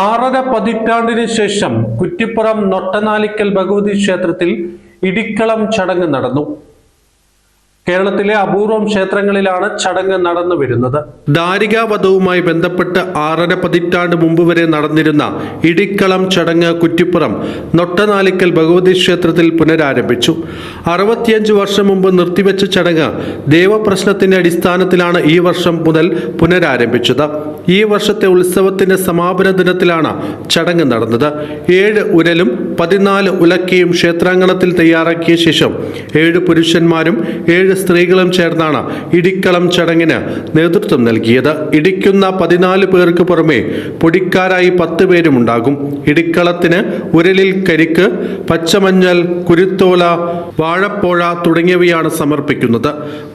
ആറര പതിറ്റാണ്ടിന് ശേഷം കുറ്റിപ്പുറം നൊട്ടനാലിക്കൽ ഭഗവതി ക്ഷേത്രത്തിൽ ഇടിക്കളം ചടങ്ങ് നടന്നു. കേരളത്തിലെ അപൂർവം ക്ഷേത്രങ്ങളിലാണ് ചടങ്ങ് നടന്നു വരുന്നത്. ധാരികാവധവുമായി ബന്ധപ്പെട്ട് ആറര പതിറ്റാണ്ട് മുമ്പ് വരെ നടന്നിരുന്ന ഇടിക്കളം ചടങ്ങ് കുറ്റിപ്പുറം നൊട്ടനാലിക്കൽ ഭഗവതി ക്ഷേത്രത്തിൽ പുനരാരംഭിച്ചു. അറുപത്തിയഞ്ച് വർഷം മുമ്പ് നിർത്തിവെച്ച ചടങ്ങ് ദേവപ്രശ്നത്തിന്റെ അടിസ്ഥാനത്തിലാണ് ഈ വർഷം മുതൽ പുനരാരംഭിച്ചത്. ഈ വർഷത്തെ ഉത്സവത്തിന്റെ സമാപന ദിനത്തിലാണ് ചടങ്ങ് നടന്നത്. ഏഴ് ഉരലും പതിനാല് ഉലക്കയും ക്ഷേത്രാങ്കണത്തിൽ തയ്യാറാക്കിയ ശേഷം ഏഴ് പുരുഷന്മാരും ഏഴ് സ്ത്രീകളും ചേർന്നാണ് ഇടിക്കളം ചടങ്ങിന് നേതൃത്വം നൽകിയത്. ഇടിക്കുന്ന പതിനാല് പേർക്ക് പുറമെ പൊടിക്കാരായി പത്ത് പേരും ഉണ്ടാകും. ഇടിക്കളത്തിന് ഉരലിൽ കരിക്ക് പച്ചമഞ്ഞൾ കുരുത്തോല വാഴപ്പോഴ തുടങ്ങിയവയാണ് സമർപ്പിക്കുന്നത്.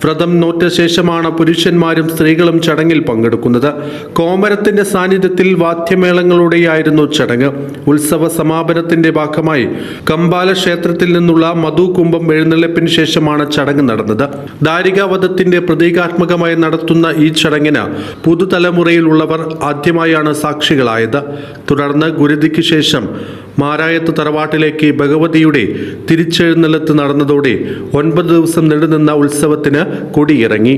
വ്രതം നോറ്റ ശേഷമാണ് പുരുഷന്മാരും സ്ത്രീകളും ചടങ്ങിൽ പങ്കെടുക്കുന്നത്. കോമരത്തിന്റെ സാന്നിധ്യത്തിൽ വാദ്യമേളങ്ങളുടെയായിരുന്നു ചടങ്ങ്. ഉത്സവ സമാപനത്തിന്റെ ഭാഗമായി കമ്പാല ക്ഷേത്രത്തിൽ നിന്നുള്ള മധുകുംഭം എഴുന്നള്ളിപ്പിന് ശേഷമാണ് ചടങ്ങ് നടന്നത്. ദാരികാവധത്തിന്റെ പ്രതീകാത്മകമായി നടത്തുന്ന ഈ ചടങ്ങിന് പുതുതലമുറയിലുള്ളവർ ആദ്യമായാണ് സാക്ഷികളായത്. തുടർന്ന് ഗുരുതിക്ക് ശേഷം മാരായത്ത് തറവാട്ടിലേക്ക് ഭഗവതിയുടെ തിരിച്ചെഴുന്നള്ളത്ത് നടന്നതോടെ ഒൻപത് ദിവസം നീണ്ടുനിന്ന ഉത്സവത്തിന് കൊടിയിറങ്ങി.